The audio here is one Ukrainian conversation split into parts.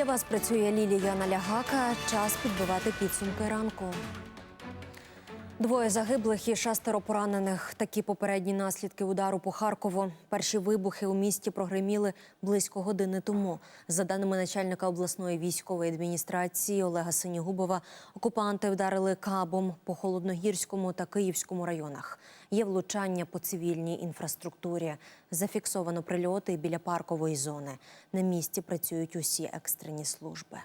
Для вас працює Лілія Налягака. Час підбивати підсумки ранку. Двоє загиблих і шестеро поранених. Такі попередні наслідки удару по Харкову. Перші вибухи у місті прогреміли близько години тому. За даними начальника обласної військової адміністрації Олега Синігубова, окупанти вдарили кабом по холодногірському та київському районах. Є влучання по цивільній інфраструктурі. Зафіксовано прильоти біля паркової зони. На місці працюють усі екстрені служби.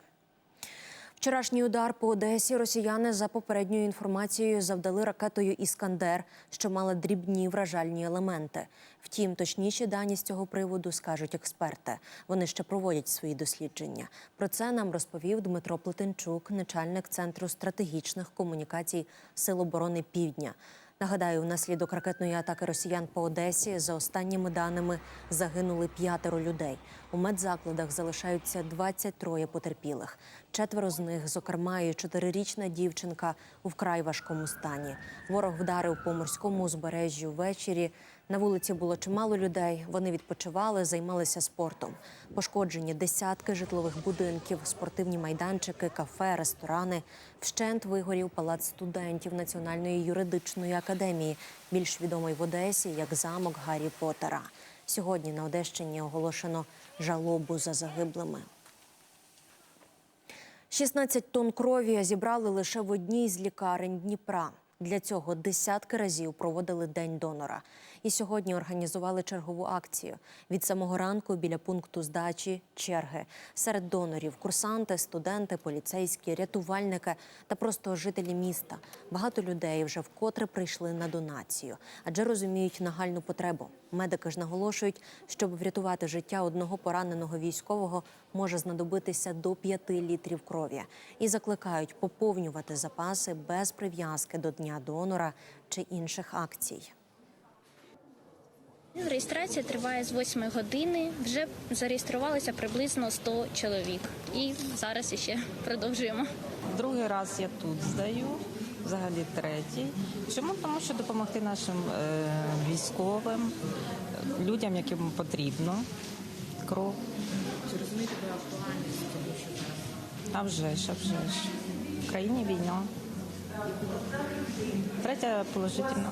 Вчорашній удар по Одесі росіяни за попередньою інформацією завдали ракетою Іскандер, що мала дрібні вражальні елементи. Втім, точніші дані з цього приводу скажуть експерти. Вони ще проводять свої дослідження. Про це нам розповів Дмитро Плетенчук, начальник центру стратегічних комунікацій Сил оборони Півдня. Нагадаю, внаслідок ракетної атаки росіян по Одесі за останніми даними загинули п'ятеро людей. У медзакладах залишаються 23 потерпілих. Четверо з них, зокрема, і чотирирічна дівчинка у вкрай важкому стані. Ворог вдарив по морському узбережжю ввечері. На вулиці було чимало людей. Вони відпочивали, займалися спортом. Пошкоджені десятки житлових будинків, спортивні майданчики, кафе, ресторани. Вщент вигорів палац студентів Національної юридичної академії, більш відомий в Одесі як замок Гаррі Поттера. Сьогодні на Одещині оголошено жалобу за загиблими. 16 тонн крові зібрали лише в одній з лікарень Дніпра. Для цього десятки разів проводили день донора. І сьогодні організували чергову акцію. Від самого ранку біля пункту здачі черги. Серед донорів курсанти, студенти, поліцейські, рятувальники та просто жителі міста. Багато людей вже вкотре прийшли на донацію, адже розуміють нагальну потребу. Медики ж наголошують, щоб врятувати життя одного пораненого військового може знадобитися до 5 літрів крові. І закликають поповнювати запаси без прив'язки до дня донора чи інших акцій. Реєстрація триває з 8 години. Вже зареєструвалося приблизно 100 чоловік. І зараз іще продовжуємо. Другий раз я тут здаю, взагалі третій. Чому? Тому що допомогти нашим е, військовим, людям, яким потрібно кров. Чи розумієте ви актуальність того, що зараз? А вже ж, а вже ж. В країні війна. Третя положительна.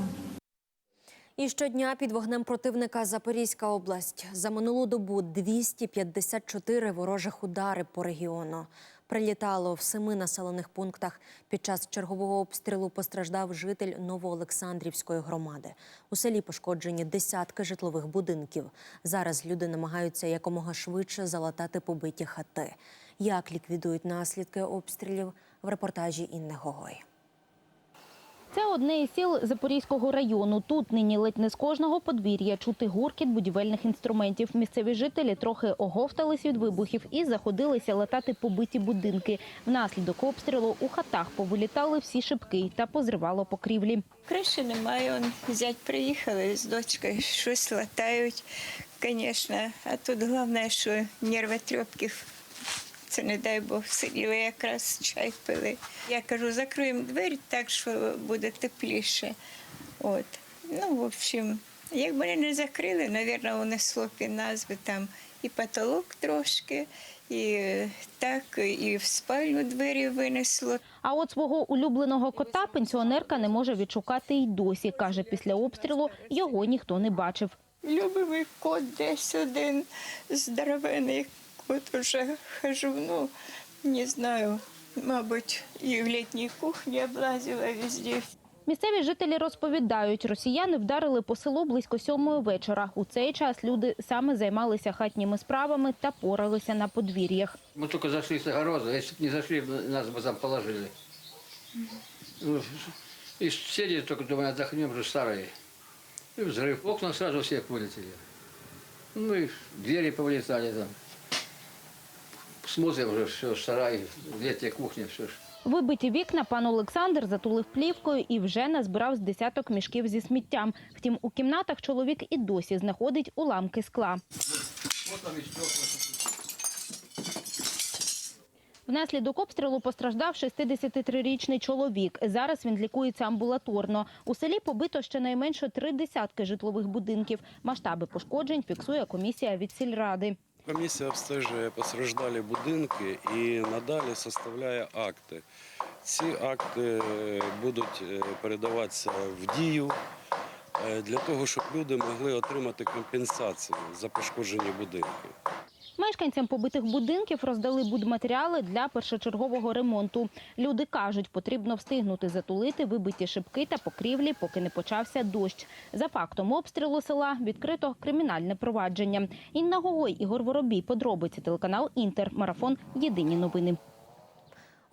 І щодня під вогнем противника Запорізька область. За минулу добу 254 ворожих удари по регіону. Прилітало в семи населених пунктах. Під час чергового обстрілу постраждав житель Новоолександрівської громади. У селі пошкоджені десятки житлових будинків. Зараз люди намагаються якомога швидше залатати побиті хати. Як ліквідують наслідки обстрілів в репортажі Інни Гогой. Це одне із сіл Запорізького району. Тут нині ледь не з кожного подвір'я чути гуркіт будівельних інструментів. Місцеві жителі трохи оговтались від вибухів і заходилися латати побиті будинки. Внаслідок обстрілу у хатах повилітали всі шибки та позривало покрівлі. Криші немає, он зять приїхали з дочкою, щось латають, звісно. А тут головне, що нерви трьопків. Це не дай Бог сиділи, якраз чай пили. Я кажу, закриємо двері так, що буде тепліше. От. Ну, в общем, якби вони не закрили, мабуть, унесло під назви там і потолок трошки, і так, і в спальню двері винесло. А от свого улюбленого кота пенсіонерка не може відшукати й досі. Каже, після обстрілу його ніхто не бачив. Любимий кот десь один здоровений кот уже хожу, ну, не знаю, мабуть, і в літній кухні облазила везде. Місцеві жителі розповідають, росіяни вдарили по селу близько сьомої вечора. У цей час люди саме займалися хатніми справами та поралися на подвір'ях. Мы только зашли с огорода, если бы не зашли, бы нас бы там положили. Ну, И сели только, думаю, отдохнем уже старые. И взрыв. Окна сразу все вылетели. Ну и двери повылетали там. Смотрим уже все, сарай, летняя кухня, все. Вибиті вікна пан Олександр затулив плівкою і вже назбирав з десяток мішків зі сміттям. Втім, у кімнатах чоловік і досі знаходить уламки скла. Внаслідок обстрілу постраждав 63-річний чоловік. Зараз він лікується амбулаторно. У селі побито щонайменше три десятки житлових будинків. Масштаби пошкоджень фіксує комісія від сільради. Комісія обстежує постраждалі будинки і надалі составляє акти. Ці акти е, будуть е, передаватися в дію е, для того, щоб люди могли отримати компенсацію за пошкоджені будинки. Мешканцям побитих будинків роздали будматеріали для першочергового ремонту. Люди кажуть, потрібно встигнути затулити вибиті шибки та покрівлі, поки не почався дощ. За фактом обстрілу села відкрито кримінальне провадження. Інна Гогой, Ігор Воробій, подробиці телеканал Інтер. Марафон. Єдині новини.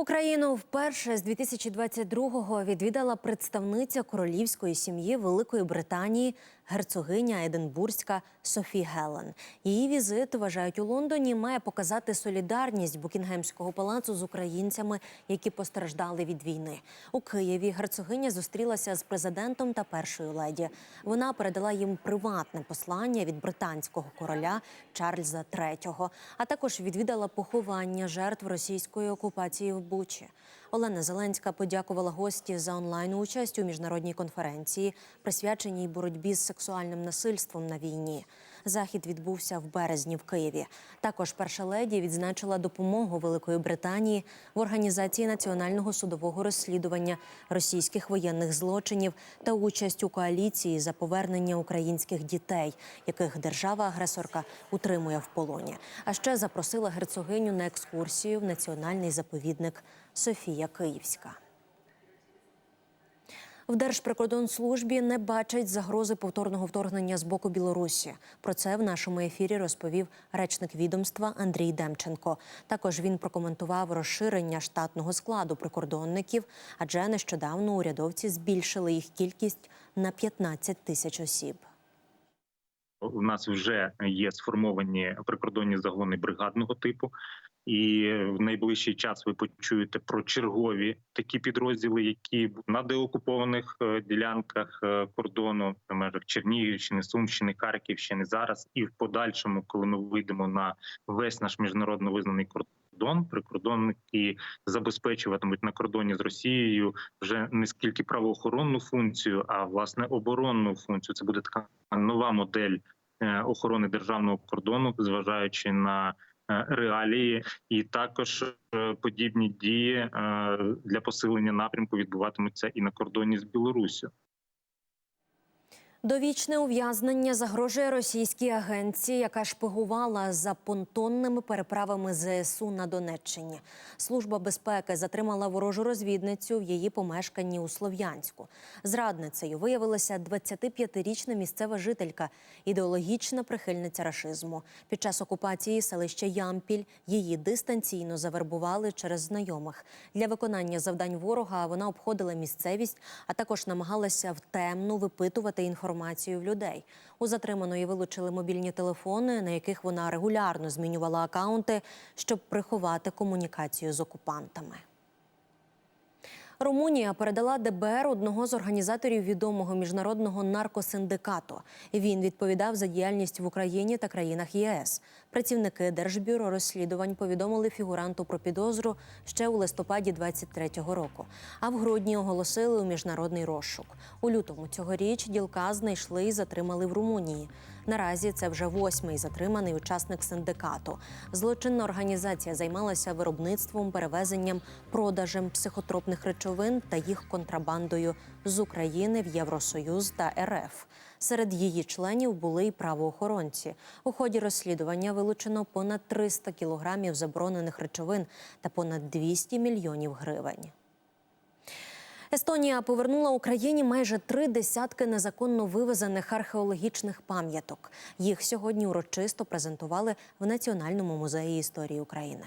Україну вперше з 2022-го відвідала представниця королівської сім'ї Великої Британії, герцогиня Единбурзька Софі Гелен. Її візит вважають у Лондоні має показати солідарність Букінгемського палацу з українцями, які постраждали від війни. У Києві герцогиня зустрілася з президентом та першою леді. Вона передала їм приватне послання від британського короля Чарльза III, а також відвідала поховання жертв російської окупації в Бучі. Олена Зеленська подякувала гості за онлайн участь у міжнародній конференції, присвяченій боротьбі з сексуальним насильством на війні. Захід відбувся в березні в Києві. Також перша леді відзначила допомогу Великої Британії в організації національного судового розслідування російських воєнних злочинів та участь у коаліції за повернення українських дітей, яких держава-агресорка утримує в полоні. А ще запросила герцогиню на екскурсію в національний заповідник Софія Київська. В Держприкордонслужбі не бачать загрози повторного вторгнення з боку Білорусі. Про це в нашому ефірі розповів речник відомства Андрій Демченко. Також він прокоментував розширення штатного складу прикордонників, адже нещодавно урядовці збільшили їх кількість на 15 тисяч осіб. У нас вже є сформовані прикордонні загони бригадного типу, і в найближчий час ви почуєте про чергові такі підрозділи, які на деокупованих е, ділянках е, кордону в межах Чернігівщини, Сумщини, Харківщини зараз, і в подальшому, коли ми вийдемо на весь наш міжнародно визнаний кордон, прикордонники забезпечуватимуть на кордоні з Росією вже не скільки правоохоронну функцію, а власне оборонну функцію. Це буде така нова модель е, охорони державного кордону, зважаючи на реалії, і також е, подібні дії е, для посилення напрямку відбуватимуться і на кордоні з Білоруссю. Довічне ув'язнення загрожує російській агенції, яка шпигувала за понтонними переправами ЗСУ на Донеччині. Служба безпеки затримала ворожу розвідницю в її помешканні у Слов'янську. Зрадницею виявилася 25-річна місцева жителька, ідеологічна прихильниця рашизму. Під час окупації селища Ямпіль її дистанційно завербували через знайомих. Для виконання завдань ворога вона обходила місцевість, а також намагалася втемну випитувати інформацію в людей. У затриманої вилучили мобільні телефони, на яких вона регулярно змінювала акаунти, щоб приховати комунікацію з окупантами. Румунія передала ДБР одного з організаторів відомого міжнародного наркосиндикату. Він відповідав за діяльність в Україні та країнах ЄС. Працівники Держбюро розслідувань повідомили фігуранту про підозру ще у листопаді 23-го року. А в грудні оголосили у міжнародний розшук. У лютому цьогоріч ділка знайшли і затримали в Румунії. Наразі це вже восьмий затриманий учасник синдикату. Злочинна організація займалася виробництвом, перевезенням, продажем психотропних речовин та їх контрабандою з України в Євросоюз та РФ. Серед її членів були й правоохоронці. У ході розслідування вилучено понад 300 кілограмів заборонених речовин та понад 200 мільйонів гривень. Естонія повернула Україні майже три десятки незаконно вивезених археологічних пам'яток. Їх сьогодні урочисто презентували в Національному музеї історії України.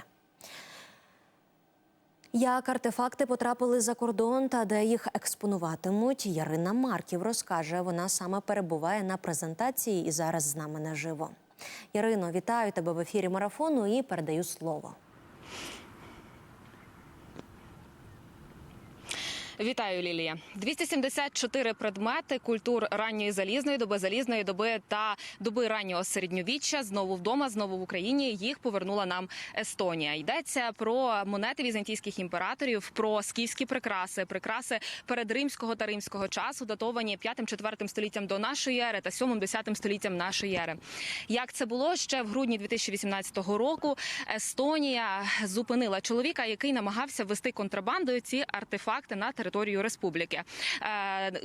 Як артефакти потрапили за кордон та де їх експонуватимуть, Ярина Марків розкаже. Вона саме перебуває на презентації і зараз з нами наживо. Ярино, вітаю тебе в ефірі марафону і передаю слово. Вітаю, Лілія. 274 предмети культур ранньої залізної доби, залізної доби та доби раннього середньовіччя знову вдома, знову в Україні. Їх повернула нам Естонія. Йдеться про монети візантійських імператорів, про скіфські прикраси, прикраси передримського та римського часу, датовані 5-4 століттям до нашої ери та 7-10 століттям нашої ери. Як це було ще в грудні 2018 року? Естонія зупинила чоловіка, який намагався ввести контрабандою ці артефакти на територію республіки. Е,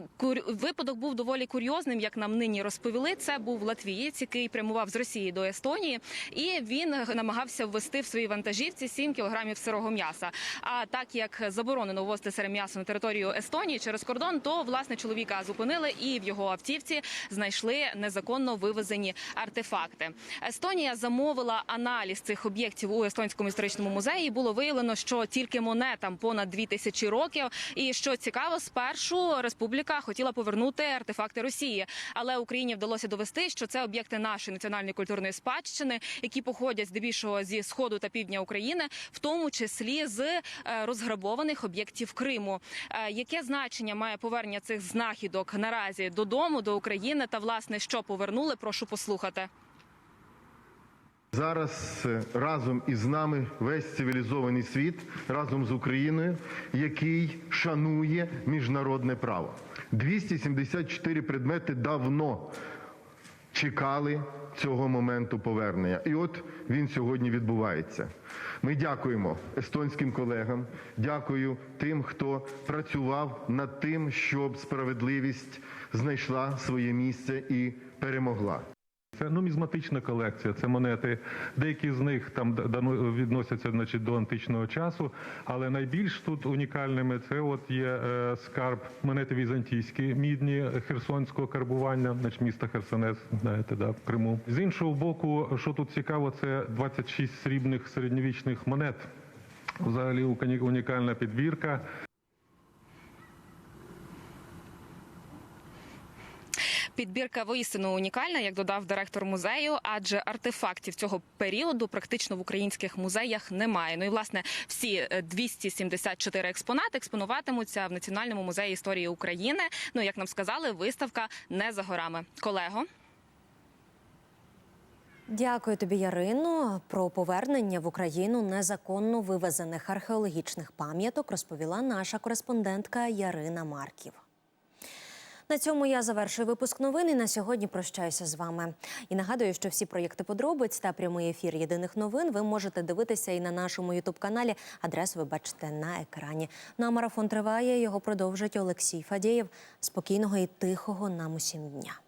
Випадок був доволі курйозним, як нам нині розповіли. Це був латвієць, який прямував з Росії до Естонії, і він намагався ввести в своїй вантажівці 7 кілограмів сирого м'яса. А так як заборонено ввозити сире м'ясо на територію Естонії через кордон, то власне чоловіка зупинили і в його автівці знайшли незаконно вивезені артефакти. Естонія замовила аналіз цих об'єктів у естонському історичному музеї. Було виявлено, що тільки монетам понад дві тисячі років. І що цікаво, спершу республіка хотіла повернути артефакти Росії, але Україні вдалося довести, що це об'єкти нашої національної культурної спадщини, які походять здебільшого зі сходу та півдня України, в тому числі з е, розграбованих об'єктів Криму. Е, Яке значення має повернення цих знахідок наразі додому до України та власне що повернули? Прошу послухати. Зараз е, разом із нами весь цивілізований світ разом з Україною, який шанує міжнародне право. 274 предмети давно чекали цього моменту повернення. І от він сьогодні відбувається. Ми дякуємо естонським колегам, дякую тим, хто працював над тим, щоб справедливість знайшла своє місце і перемогла. Це нумізматична колекція, це монети. Деякі з них там відносяться значить, до античного часу, але найбільш тут унікальними це от є е, скарб монети візантійські, мідні херсонського карбування, значить міста Херсонес, знаєте, да, в Криму. З іншого боку, що тут цікаво, це 26 срібних середньовічних монет. Взагалі уні- унікальна підбірка. Підбірка воістину унікальна, як додав директор музею, адже артефактів цього періоду практично в українських музеях немає. Ну і власне всі е, 274 експонати експонуватимуться в Національному музеї історії України. Ну як нам сказали, виставка не за горами. Колего. Дякую тобі, Ярино. Про повернення в Україну незаконно вивезених археологічних пам'яток розповіла наша кореспондентка Ярина Марків. На цьому я завершую випуск новин на сьогодні прощаюся з вами. І нагадую, що всі проєкти подробиць та прямий ефір єдиних новин ви можете дивитися і на нашому ютуб-каналі. Адресу ви бачите на екрані. Ну а марафон триває. Його продовжить Олексій Фадєєв. Спокійного і тихого нам усім дня.